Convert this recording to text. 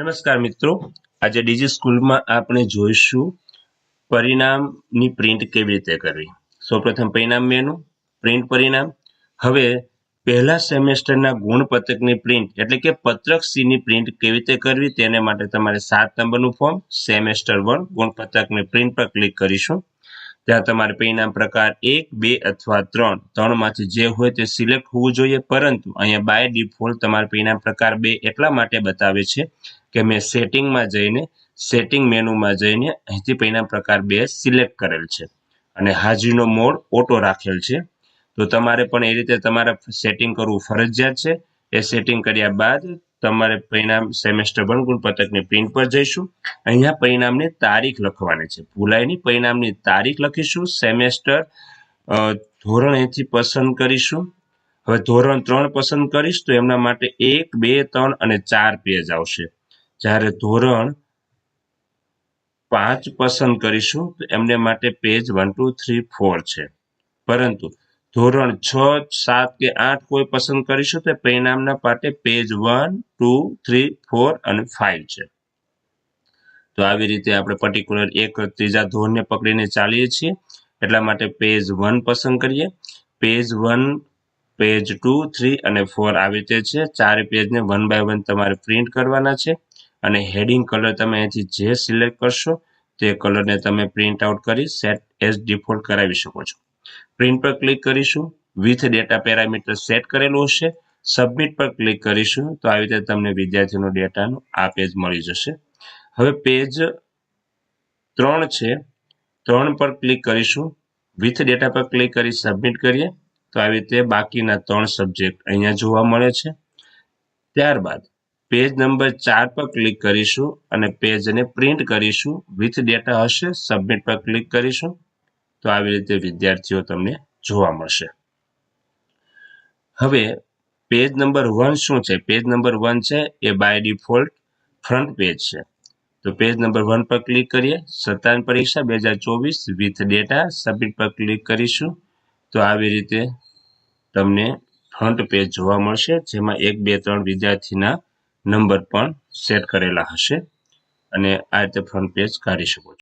નમસ્કાર મિત્રો. આજે ડીજી સ્કૂલમાં આપણે જોઈશું પરિણામની પ્રિન્ટ કેવી રીતે કરવી. સૌપ્રથમ પરિણામ મેનુ, પ્રિન્ટ પરિણામ. હવે પહેલા સેમેસ્ટરના ગુણપત્રકની પ્રિન્ટ, એટલે કે પત્રક સી ની પ્રિન્ટ કેવી રીતે કરવી તેને માટે તમારે સાત નંબરનું ફોર્મ, સેમેસ્ટર વન ગુણપત્રકની પ્રિન્ટ પર ક્લિક કરીશું. ત્યાં તમારે પરિણામ પ્રકાર એક, બે અથવા ત્રણ, ત્રણમાંથી જે હોય તે સિલેક્ટ હોવું જોઈએ, પરંતુ અહીંયા બાય ડિફોલ્ટ તમારે પરિણામ પ્રકાર બે એટલા માટે બતાવે છે કે મેં સેટિંગમાં જઈને, સેટિંગ મેનુમાં જઈને અહીંથી પૈના પ્રકાર બે સિલેક્ટ કરેલ છે. અને હાજરીનો મોડ ઓટો રાખેલ છે. તો તમારે પણ એ રીતે તમારે સેટિંગ કરવું ફરજિયાત છે. એ સેટિંગ કર્યા બાદ તમારે પરિણામ સેમેસ્ટર વન ગુણપત્રકની પ્રિન્ટ પર જઈશું. અહીંયા પરિણામની તારીખ લખવાની છે. ભૂલાઈની પરિણામની તારીખ લખીશું. સેમેસ્ટર ધોરણ અહીંથી પસંદ કરીશું. હવે ધોરણ ત્રણ પસંદ કરીશ, તો એમના માટે એક, બે, ત્રણ અને ચાર પેજ આવશે. જ્યારે ધોરણ પાંચ પસંદ કરીશું, તો એમને માટે page one two three four છે. પરંતુ ધોરણ છ, સાત કે આઠ કોઈ પસંદ કરીશું, તો પરિણામના પાટે page one two three four અને ફાઇવ છે. તો આવી રીતે આપણે પર્ટિક્યુલર એક ત્રીજા ધોરણને પકડીને ચાલીએ છીએ. એટલા માટે પેજ વન પસંદ કરીએ. Page one page two three અને ફોર આવી રીતે છે. ચારે પેજને વન બાય વન તમારે પ્રિન્ટ કરવાના છે. અને હેડિંગ કલર તમે અહીંથી જે સિલેક્ટ કરશો, તે કલરને તમે પ્રિન્ટ આઉટ કરી સેટ એઝ ડિફોલ્ટ કરાવી શકો છો. પ્રિન્ટ પર ક્લિક કરીશું વિથ ડેટા પેરામીટર સેટ કરેલું હશે. સબમિટ પર ક્લિક કરીશું, તો આવી રીતે તમને વિદ્યાર્થીનો ડેટાનું આ પેજ મળી જશે. હવે પેજ ત્રણ છે, ત્રણ પર ક્લિક કરીશું. વિથ ડેટા પર ક્લિક કરી સબમિટ કરીએ, તો આવી રીતે બાકીના ત્રણ સબ્જેક્ટ અહીંયા જોવા મળે છે. ત્યારબાદ પેજ નંબર ચાર પર ક્લિક કરીશું અને પેજને પ્રિન્ટ કરીશું. વિથ ડેટા હશે સબમિટ પર ક્લિક કરીશું. તો આવી રીતે વિદ્યાર્થીઓ તમને જોવા મળશે. હવે પેજ નંબર વન શું છે? પેજ નંબર વન છે, એ બાય ડિફોલ્ટ ફ્રન્ટ પેજ છે. તો પેજ નંબર વન પર ક્લિક કરીએ. સત્તાવન પરીક્ષા બે હજાર ચોવીસ વિથ ડેટા સબમિટ પર ક્લિક કરીશું. તો આવી રીતે તમને ફ્રન્ટ પેજ જોવા મળશે, જેમાં એક, બે, ત્રણ વિદ્યાર્થીના નંબર પણ સેટ કરેલા હશે અને આ રીતે ફ્રન્ટ પેજ કાઢી શકો છો.